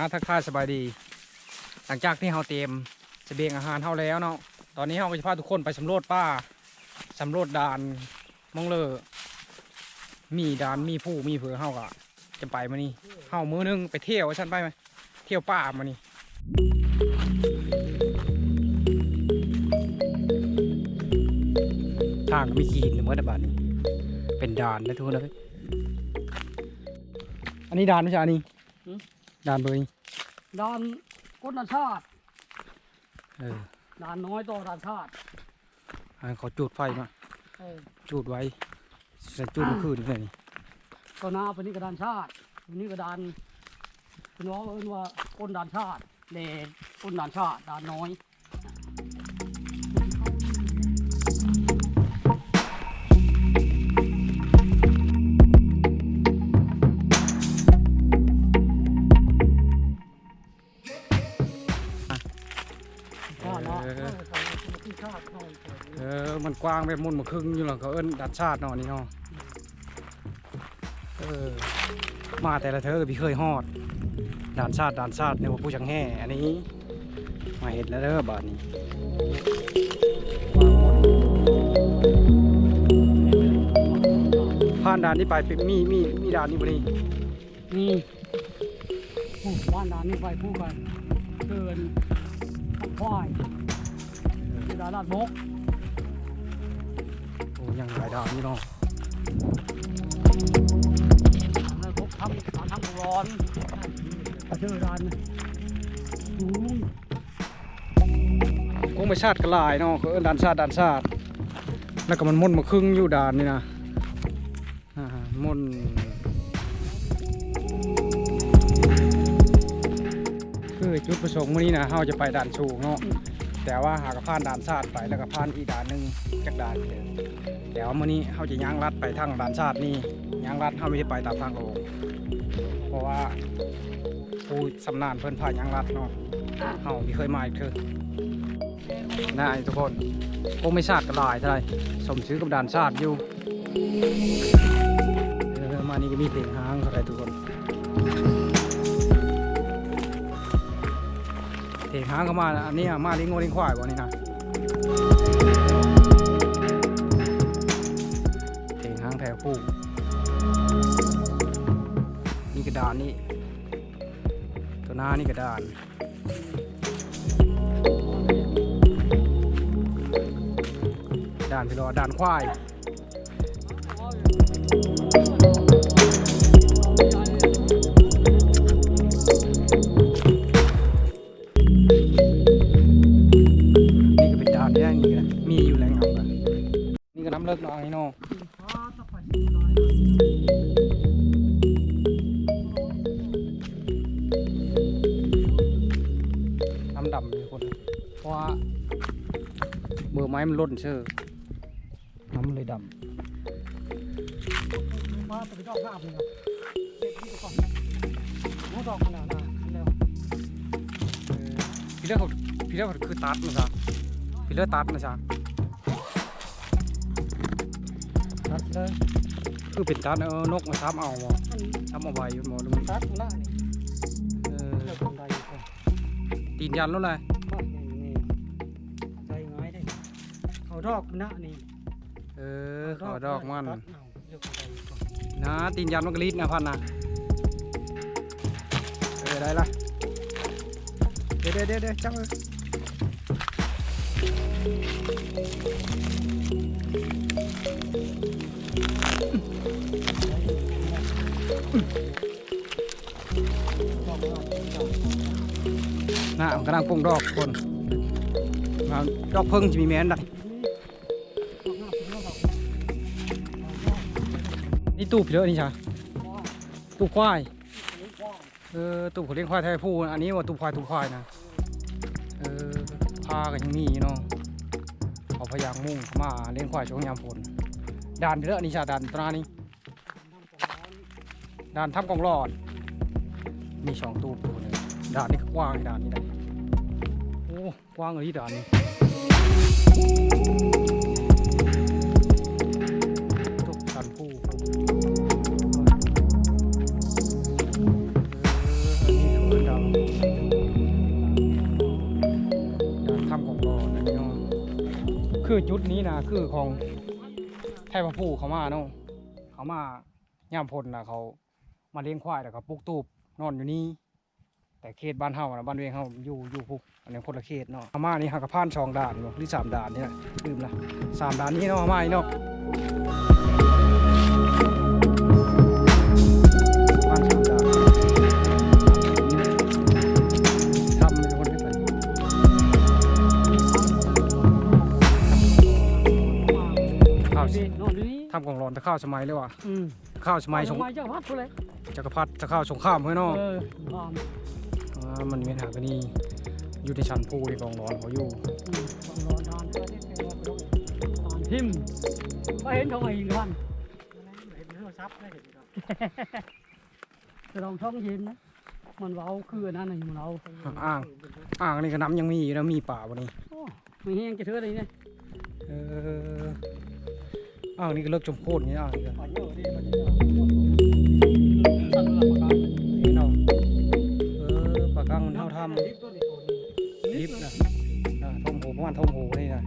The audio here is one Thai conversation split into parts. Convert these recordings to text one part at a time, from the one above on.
อะทักทายสบายดี หลังจากที่เราเตรียมเสบียงอาหารเฮาแล้วเนาะตอนนี้เราก็จะพาทุกคนไปสำรวจป่าสำรวจด่านมองเลอมีด่านมีผู้มีเผือเฮาก็จะไปมานี่เฮามือนึงไปเที่ยวว่าฉันไปไหมเที่ยวป่ามานี่ทางมีขีดหนึ่งเมื่อตะบาทนี้เป็นด่านนะทุกคนเลยอันนี้ด่านไม่ใช่อันนี้ ด่านเบอร์นี้ด่านกฎชาติเออด่านน้อยต่อด่านชาติอันเขาจุดไฟมาเออจุดไว้ใส่จุดเมื่อคืนนี่เลยนี่ต่อหน้าเป็นนี่กระดานชาติอันนี้กระดานพี่น้องเอิ้นว่าก้นด่านชาติเด็กก้นด่านชาติด่านน้อย กว้างแบบมุนมาครึ่งอยู่หรอกเขาเอิ้นดัดชาติเนาะนี่เนาะเออมาแต่ละเธอพี่เคยฮอดด่านชาติด่านชาติในว่าผู้ชังแห่อันนี้มาเห็นแล้วเด้อบาทนี้ผ่านด่านนี้ไปเป็นมีมีมีด่านนี้บ่นี่นี่ผู้บ้านด่านนี้ไปผู้กันเกินควายด่านลาดบก ยังหลายด่านนี่เนาะแล้วพบทำทำทำของร้อนกระเชื่อด่านสูงคงไม่ชาติกระลายเนาะเขาเอิ้นด่านชาติด่านชาติ แล้วก็มันมุนมาครึ่งอยู่ด่านนี่นะอ่ามุนคือจุดประสงค์มื้อนี้นะเราจะไปด่านสูงเนาะ แต่ว่าหากผ่านด่านชาติไปแล้วก็ผ่านอีกด่านหนึ่งจากด่านเดียวแต่ว่ามื้อนี้เราจะย่างลัดไปทางด่านชาตินี่ย่างลัดเราไม่ได้ไปตามทางโลกเพราะว่าผู้สำนานเพิ่นพาย่างลัดเนาะเฮาที่เคยมาอีกเถอนะไอ้ทุกคนคงไม่ชาติกระลายเท่าไหรสมซื้อกับด่านชาติอยู่มานี่ก็มีเตียงห้างเท่าไหรทุกคน เถงหางเข้ามาอันนี้อะมาลิงโงลิงควายบ่นี่นะเถงหางแถวคู่นี่กระดานนี่ตัวหน้านี่กระดานด่านพี่รอด่านควาย เลิกน้อยเนาะน้ำดำอยู่คนเพราะว่าเบอร์ไม้มันล่นเชื่อน้ำเลยดมาไปดอกหน้าผมครับเด็ดที่ก่อนน้องดอกขนาดนั้นเร็วำพี่เลือกพี่เลือกคือตัดนะจ๊ะพี่เลือกตัดนะจ๊ะ ตัดเลยคือเป็นตัดเออนกมาทับเอาบ่มันทับเอาไว้หมอดูมันตัดหน้านี่เออเลือกคนใดคนตีนยันแล้วเลยบ้านนี่นี่ใจง่ายได้เขาดอกหน้านี่เออขอดอกมันตัเอาเลือกคนใดก่อนนะตีนยันมันกรีดนะพันนะเออได้ละเดี๋ยวเดี๋ยวเดี๋ยวเดี๋ยวจังเลย น่ะกำลังปรุงดอกคนดอกเพิ่งจะมีแมนดักนี่ตู้เลอะนี่จ้ะตู้ควายเออตู้เขาเลี้ยงควายไทยผู้อันนี้ว่าตู้ควายตู้ควายนะเออพากันยังมีเนาะเอาพยางมุ่งมาเลี้ยงควายช่วงยามฝนด่านเยอะนี่ชาด่านตรานี่ ด่านถ้ำกองรอด มีสองตู้ปูนึงด่านนี้กว้างด่านนี้ได้โอ้กว้างเลยด่านนี้ทุกสันผู้คือจุดนี้นะคือของไทพผู้เขามาเนาะเขามาย่ามพลนะเขา มาเลี้ยงควายแล้วก็ปลูกตูบนอนอยู่นี่แต่เขตบ้านเฮานะบ้านเวงเฮาอยู่อยู่พุกอันนี้คนละเขตเนาะเขามานี่หากระพานสองด่านหรือสามด่านนี่แหละลืมละสามด่านนี่เนาะอามาเนาะบ้าม่านทำเนคนไม่เป็นข้าวสินอนอยู่นี่ทำของร้อนตะข้าวสมัยเลยว่ะอืม ข้าวสมัยสงทำไมเจ้าพัดกูเลยจักรพรรดิตะข้าวสงครามเฮ้ยเนาะเออบ้านอ่ามันมีหากนี่อยู่ในชั้นผู้ในกองร้อนเขาอยู่อืมต้องรอทานก็ได้แค่รอไปต้องทานทิมไปเห็นเขามาอีกท่านเห็นโทรศัพท์ได้เห็นครับจะลองท่องเห็นนะมันเว้าคืออันนั้นน่ะมันเอาอ่างอ่างนี่ก็น้ำยังมีอยู่นะมีป่าบ่นี่โอ้ไม่แห้งจะเทื่ออะไรเนี่ยเออ อ้าวนี่ก็เลิกจมโคตรนี่อ่างนี่ก็ปล่อยอะนี่เนาะเออปลากังมันเท่าทลิฟต์ตัวนี้ตัวนี้ำลิฟต์นะทมหูประมาณทมหูนี่นะ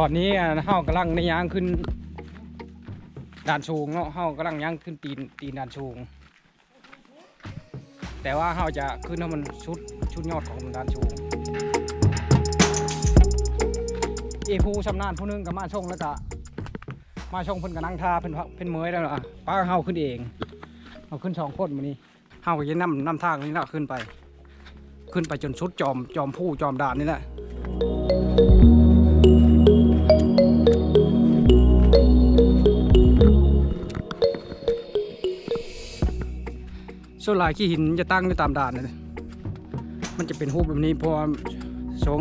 ตอนนี้อะเฮากำลังในยางขึ้นด่านสูงเนาะเฮากำลังย่างขึ้นตีนตีนด่านสูง แต่ว่าเฮาจะขึ้นให้มันชุดชุดยอดของด่านสูงเอผู้ชำนาญผู้หนึงก็มาชงแล้วก็มาชงเพิ่นก็นั่งท่าเพิ่นเพิ่นเมยแล้วล่ะป้าเฮาขึ้นเองเอาขึ้นสองคนมื้อนี้เฮาก็จะนำนำทางนี้ละขึ้นไป ขึ้นไปจนสุดจอมจอมผู้จอมด่านนี่แหละ ส่วนหลายขี้หินจะตั้งอยู่ตามด่านเลยมันจะเป็นรูปแบบนี้เพราะว่าช่วง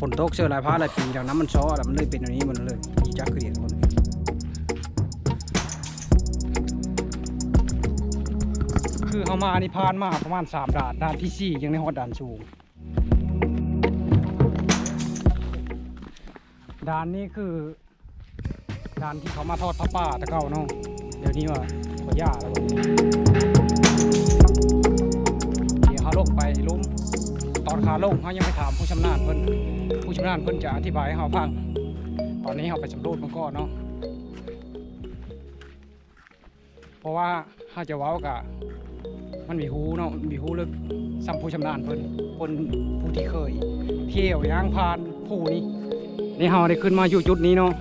ฝนตกเสื้อลายผ้าลายปีแล้วน้ำมันซ้อแล้วมันเลยเป็นอย่างนี้หมันเลยอีจักคือเห็นคนคือเขามานี่พานมาประมาณสามด่านด่านที่สี่ยังในฮอดด่านสูงด่านนี้คือด่านที่เขามาทอดผ้าป่าตะเก่าเนาะเดี๋ยวนี้ว่าขอย่าแล้ว ขาลงเขายังไปถามผู้ชำนาญเพิ่นผู้ชำนาญเพิ่นจะอธิบายให้เขาฟัง ตอนนี้เขาไปสำรวจมันก็เนาะเพราะว่าเขาจะเว้ากะมันมีหูเนาะมีหูลึกสัมผู้ชำนาญเพิ่นคนผู้ที่เคย เที่ยวย่างพานผู้นี้นี่เขาได้ขึ้นมาอยู่จุดนี้เนาะ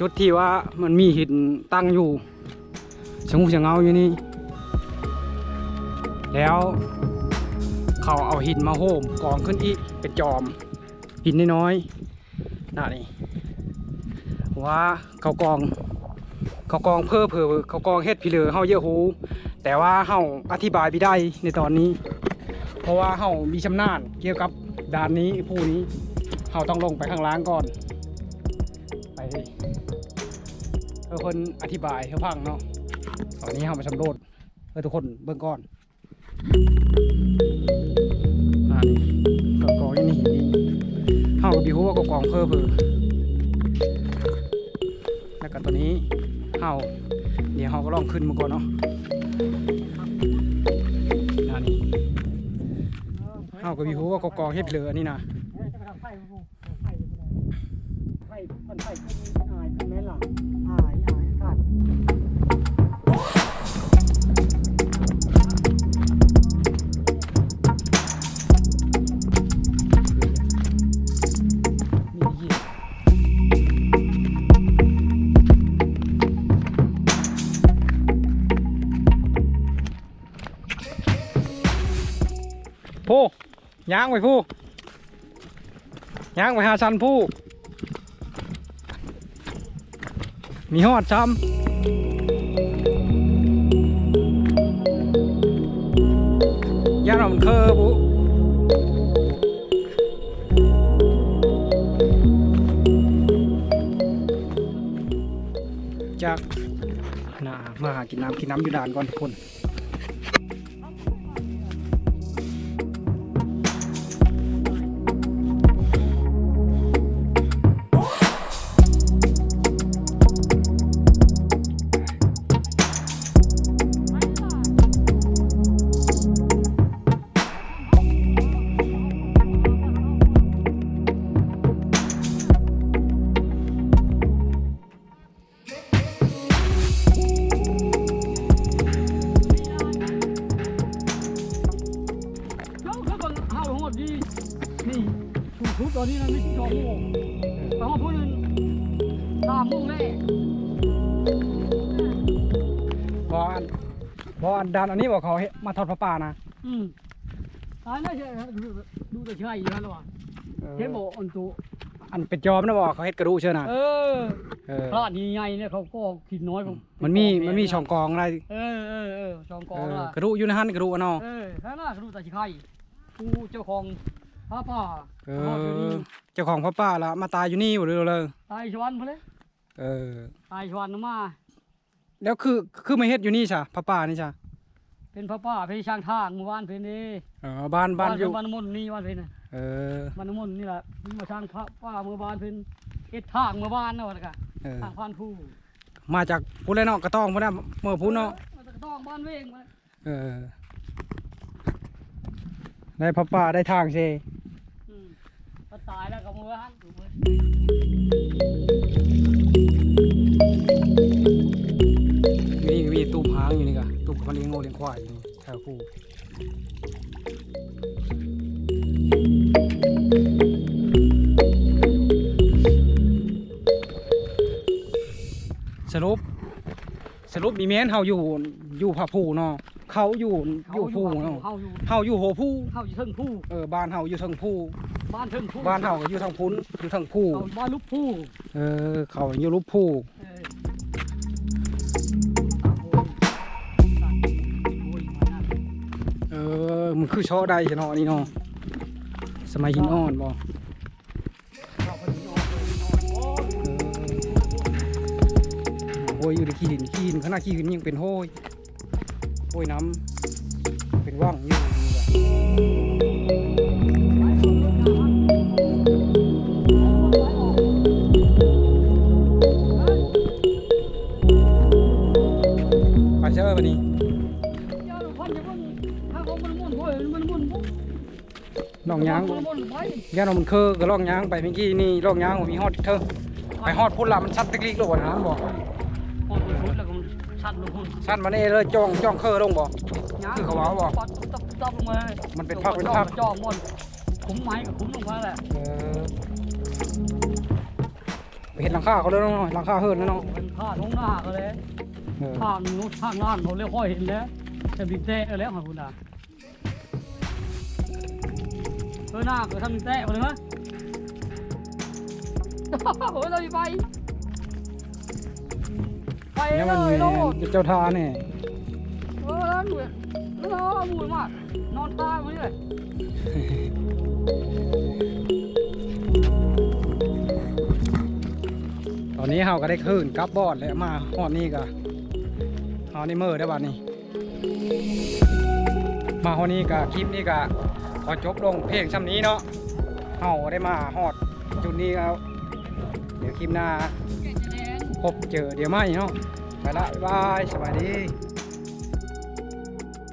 จุดที่ว่ามันมีหินตั้งอยู่สงูสงเงาอยู่นี่แล้ว เขาเอาหินมาโหมกองขึ้นอีกเป็นจอม หินน้อยๆน่ะนี่ว่าเขากอง เขากองเพื่อเผื่อเขากองเฮ็ดพี่เหลือเฮาเยอะหูแต่ว่าเฮาอธิบายไม่ได้ในตอนนี้ เพราะว่าเฮามีชำนาญเกี่ยวกับด่านนี้ผู้นี้เฮาต้องลงไปข้างล่างก่อนไปเพื่อคนอธิบายให้ฟังเนาะตอนนี้เฮามาสำรวจเพื่อทุกคนเบิ่งก่อนานี่ก็กองยังนี่นี่เฮาก็บิฮู้ว่าก็กองเพิ่มเพิ่มแล้วก็ตัวนี้เฮาเดี๋ยวเฮาก็ลองขึ้นมาก่อนเนาะอ่านี่เฮาก็บิฮู้ว่าก็กองเฮ็ดเหลืออันนี่นะไปทำไฟกูไฟไฟมันไฟขึ้นอายขึ้นแม่หลังอายอายขาด ผู้ย่างไปผู้ย่างไปหาชันผู้มีหอดซ้ำย่างเราเคอบุจากน่ามาหากินน้ำกินน้ำอยู่ด่านก่อนทุกคน อนนี้มันไม่สองโมงแต่ว่าพูดสามโมงแน่บ่อันบ่อันดันอันนี้บ่เขาเฮ็ดมาทอดผ้าป่านะอืมอันนั้นใช่ดูดูแต่ใช่อยู่แล้วว่ะเห็นบอกอันตัวอันเป็นจอมนะบ่เขาเฮ็ดกระดูกเชื่อนะเออเออพระนี่ใหญ่เนี่ยเขาก็กินน้อยกว่ามันมีมันมีช่องกองอะไรเออเออเออช่องกเอองออะกระดูกอยู่ในหันกระดูกอันเนาะเออแค่นั้นดูแต่ชิไข่กูเจ้าของ พระป่าเอรอดอยู่อนี่เจ้าของผ้าป่าละมาตายอยู่นี่บ่เลยเลยตายชวนพอเลยเออ ตายชวนมา แล้วคือคือมาเฮ็ดอยู่นี่จ้ะผ้าป่านี่จ้ะเป็นพระป่าเป็นช่างทางหมู่บ้านเป็นนี่เออบ้านบ้านอยู่บ้านมนนี่บ้านเป็นน่ะเออบ้านมนนี่แหละนี่มาช่างพระป่าหมู่บ้านเป็นเอ็ดทางหมู่บ้านนะวะนะกะเออทางพันผู้มาจากพุ่นเลยเนาะกระต้องพุ่นน่ะเมื่อพุ่นเนาะมาจากต้องบ้านเวงมาเออได้ผ้าป่าได้ทางเซอืมก็ ตายแล้วก็หมู่บ้านอยู่เบิดมีมีตู้พางอยู่นี่กะตู้คนเลี้ยงโง่เลี้ยงควายอยู่นี่แถวผู้สรุป สรุปมีแม่นเฮาอยู่อยู่ผาผู้เนาะเขาอยู่อยู่ผู้เนาะเฮาอยู่เฮาอยู่โหผู้เฮาอยู่เทิงผู้เออบ้านเฮาอยู่ทางผู้ บ้านเทิงผู้บ้านเฮาก็อยู่ทางพุ้นอยู่ทางผู้เฮาบ้านลูกผู้เออเขาอยู่รูปผู้เออตามโอ้ยตามโอ้ยมานั่นเออมันคือช่อใดจะเนาะอันนี่เนาะสมัยหินอ่อนบ่เข้าไปนอนเลยนอนโอ้ยโอ้ยอยู่ในขี้ดินขี้ดินขนาดขี้ดินยังเป็นโห้ยโห้ยน้ำเป็นว่างอยู่นี่แหละ ลองยางย่านมันคือก็ลองยางไปเมื่อกี้นี่ลองยางผมมีฮอดเธอไปฮอดพุ่นละมันชัดติ๊กลิกโลดนะบอกสั้นมาเน่เลยจ้องจ้องเคอลงบอกมันเป็นภาคเป็นภาคจอมบนคุ้มไม้กับคุ้มลงมาแหละเออไปเห็นหลังคาเขาเลยเนาะหลังคาเฮิร์นแล้วเนาะเป็นผ้าท้องหน้าก็เลยเออข้างนู้นข้างล่างเขาเรียกค่อยเห็นแล้วแต่บินเตะแล้วค่ะคุณดา เออหน้าก็ทำบินเตะมาเลยมั้ยโอ้ยเราไปไปเนี่ยเลมันยโลดเจ้าท่าเนี่ยเออแล้วหนูแล้วเราหมุนมากนอนตายมาเลยตอนนี้เฮาก็ได้คืนกลับบอดแล้วมาฮอดนี่ก็เฮานี่มือได้บัดนี้ มาฮอดนี้ก็คลิปนี้ก็ ขอจบลงเพลงช่ำนี้เนาะเฮาได้มาฮอดจุดนี้แล้วเดี๋ยวคลิปหน้าพบเจอเดี๋ยวไม่เนาะไปละบ๊ายบายสวัสดี